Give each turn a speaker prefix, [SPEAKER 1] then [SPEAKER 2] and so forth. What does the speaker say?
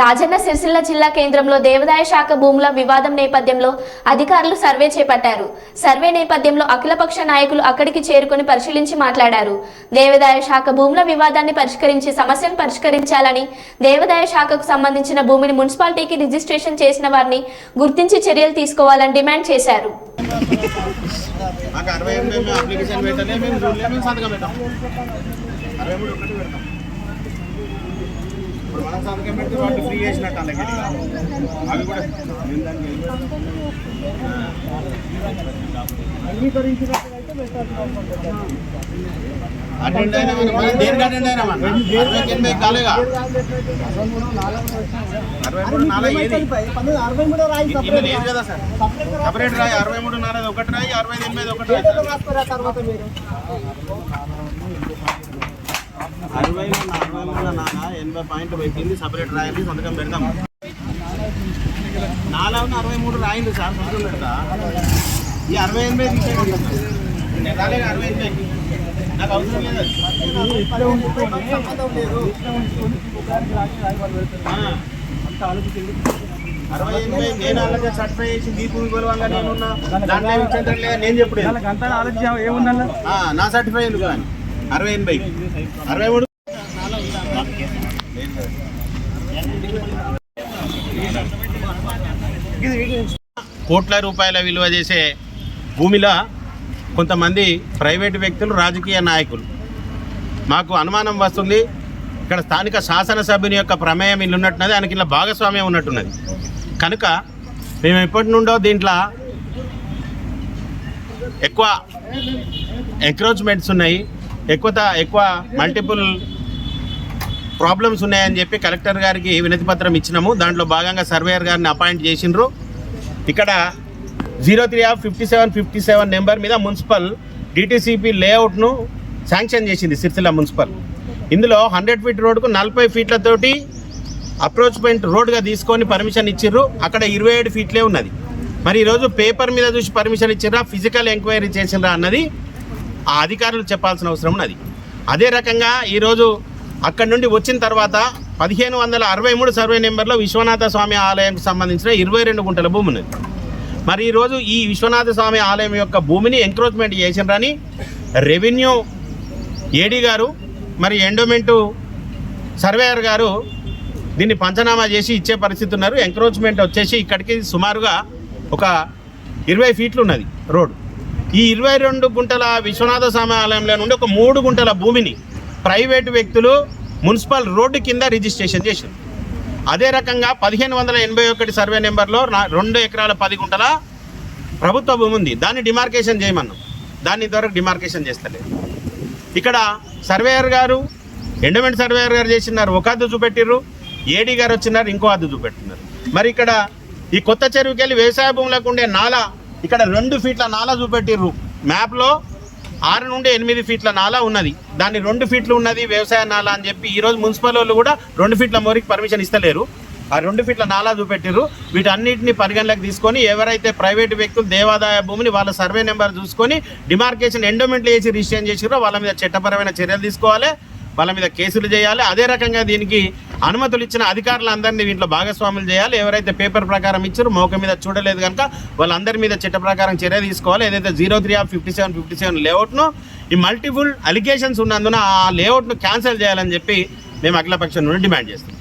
[SPEAKER 1] రాజన్న సిరిసిల్ల జిల్లా కేంద్రంలో దేవాదాయ శాఖ భూముల వివాదం నేపథ్యంలో అధికారులు సర్వే చేపట్టారు. సర్వే నేపథ్యంలో అఖిలపక్ష నాయకులు అక్కడికి చేరుకొని పరిశీలించి మాట్లాడారు. దేవాదాయ శాఖ భూముల వివాదాన్ని పరిష్కరించి సమస్యను పరిష్కరించాలని దేవాదాయ శాఖకు సంబంధించిన భూమిని మున్సిపాలిటీకి రిజిస్ట్రేషన్ చేసిన వారిని గుర్తించి చర్యలు తీసుకోవాలని డిమాండ్ చేశారు.
[SPEAKER 2] అరవై ఇప్పుడు మనం సంతకం పెడితే వాళ్ళు ఫ్రీ చేసినట్టు అలాగే అవి కూడా అటెండ్ అయినా మనం దేనికి అటెండ్ అయినా మనం అరవైకి ఎనభై కాలేగా అరవై మూడు నాలుగు ఏది
[SPEAKER 3] రాయి
[SPEAKER 2] లేదు కదా సార్ సపరేట్ రాయి అరవై మూడు నాలుగు ఒకటి రాయి అరవై ఎనిమిది ఒకటి రాయి అరవై
[SPEAKER 3] రాసుకోరా
[SPEAKER 2] అరవై మూడు నాన్న ఎనభై పాయింట్ పెట్టింది సపరేట్ రాయాలి సంతకం పెడతాం నాలుగు అరవై మూడు రాయండి సార్ సంతకం పెడతా ఈ అరవై ఎనిమిది తీసేయండి రాలేదు అరవై ఎనిమిది నాకు అవసరం లేదు అరవై ఎనిమిది నేను అలాగే సర్టిఫై చేసి మీ భూమి నేను దాంట్లో నేను చెప్పుడు
[SPEAKER 3] అంతా
[SPEAKER 2] నా సర్టిఫై ఎందుకు కానీ అరవై ఎనభై. అరవై మూడు. కోట్ల రూపాయల విలువ చేసే భూమిలో కొంతమంది ప్రైవేటు వ్యక్తులు రాజకీయ నాయకులు. మాకు అనుమానం వస్తుంది ఇక్కడ స్థానిక శాసనసభ్యుని యొక్క ప్రమేయం ఇల్లు ఉన్నట్టున్నది ఆయనకి ఇలా భాగస్వామ్యం ఉన్నట్టున్నది. కనుక మేము ఎప్పటి నుండో దీంట్లో ఎక్కువ ఎంక్రోచ్మెంట్స్ ఉన్నాయి. ఎక్కువ ఎక్కువ మల్టిపుల్ ప్రాబ్లమ్స్ ఉన్నాయని చెప్పి కలెక్టర్ గారికి వినతి పత్రం ఇచ్చినాము. దాంట్లో భాగంగా సర్వేయర్ గారిని అపాయింట్ చేసిండ్రు. ఇక్కడ zero three of fifty seven fifty seven number మీద మున్సిపల్ డిటీసీపీ లేఅవుట్ను శాంక్షన్ చేసింది సిరిసిల్ల మున్సిపల్ ఇందులో హండ్రెడ్ ఫీట్ రోడ్కు నలభై ఫీట్లతోటి అప్రోచ్మెంట్ రోడ్గా తీసుకొని పర్మిషన్ ఇచ్చిర్రు. అక్కడ ఇరవై ఏడు ఫీట్లే ఉన్నది. మరి ఈరోజు పేపర్ మీద చూసి పర్మిషన్ ఇచ్చిర్రా? ఫిజికల్ ఎంక్వైరీ చేసిండ్రా అన్నది. ఆ అధికారులు చెప్పాల్సిన అవసరం ఉన్నది. అదే రకంగా ఈరోజు అక్కడి నుండి వచ్చిన తర్వాత పదిహేను వందల అరవై మూడు సర్వే నెంబర్లో విశ్వనాథ స్వామి ఆలయానికి సంబంధించిన ఇరవై రెండు గుంటల భూమి ఉన్నది. మరి ఈరోజు ఈ విశ్వనాథ స్వామి ఆలయం యొక్క భూమిని ఎంక్రోచ్మెంట్ చేసినరని రెవెన్యూ ఏడీ గారు మరి ఎండోమెంటు సర్వేయర్ గారు దీన్ని పంచనామా చేసి ఇచ్చే పరిస్థితి ఉన్నారు. ఎంక్రోచ్మెంట్ వచ్చేసి ఇక్కడికి సుమారుగా ఒక ఇరవై ఫీట్లు ఉన్నది రోడ్డు. ఈ ఇరవై రెండు గుంటల విశ్వనాథ స్వామి ఆలయంలో నుండి ఒక మూడు గుంటల భూమిని ప్రైవేటు వ్యక్తులు మున్సిపల్ రోడ్డు కింద రిజిస్ట్రేషన్ చేశారు. అదే రకంగా పదిహేను వందల ఎనభై ఒకటి సర్వే నెంబర్లో నా- రెండు ఎకరాల పది గుంటల ప్రభుత్వ భూమి ఉంది. దాన్ని డిమార్కేషన్ చేయమన్నాం. దాన్ని ఇంతవరకు డిమార్కేషన్ చేస్తలేదు. ఇక్కడ సర్వేయర్ గారు ఎండమెంట్ సర్వేయర్ గారు చేసినారు. ఒక అద్దు చూపెట్టిర్రు. ఏడీ గారు వచ్చినారు. ఇంకో అద్దు చూపెట్టినారు. మరి ఇక్కడ ఈ కొత్త చెరువుకి వెళ్ళి వ్యవసాయ భూములకు ఉండే నాలా ఇక్కడ రెండు ఫీట్ల నాల చూపెట్టిర్రు. మ్యాప్లో ఆరు నుండి ఎనిమిది ఫీట్ల నాల ఉన్నది. దాన్ని రెండు ఫీట్లు ఉన్నది వ్యవసాయ నాల అని చెప్పి ఈరోజు మున్సిపల్ వాళ్ళు కూడా రెండు ఫీట్ల మోరికి పర్మిషన్ ఇస్తలేరు. ఆ రెండు ఫీట్ల నాలా చూపెట్టిర్రు. వీటన్నిటిని పరిగణలోకి తీసుకొని ఎవరైతే ప్రైవేట్ వ్యక్తులు దేవాదాయ భూమిని వాళ్ళ సర్వే నెంబర్ చూసుకొని డిమార్కేషన్ ఎండోమెంట్లు వేసి రిజిస్ట్రేషన్ చేసిర్రో వాళ్ళ మీద చట్టపరమైన చర్యలు తీసుకోవాలి. వాళ్ళ మీద కేసులు చేయాలి. అదే రకంగా దీనికి అనుమతులు ఇచ్చిన అధికారులందరినీ దీంట్లో భాగస్వాములు చేయాలి. ఎవరైతే పేపర్ ప్రకారం ఇచ్చారో మౌక మీద చూడలేదు కనుక వాళ్ళందరి మీద చట్ట ప్రకారం చర్య తీసుకోవాలి. ఏదైతే zero three of fifty seven fifty seven లేఅవుట్ను ఈ మల్టిపుల్ అలిగేషన్స్ ఉన్నందున ఆ లేఅవుట్ను క్యాన్సిల్ చేయాలని చెప్పి మేము అఖిలపక్షం నుండి డిమాండ్ చేస్తాం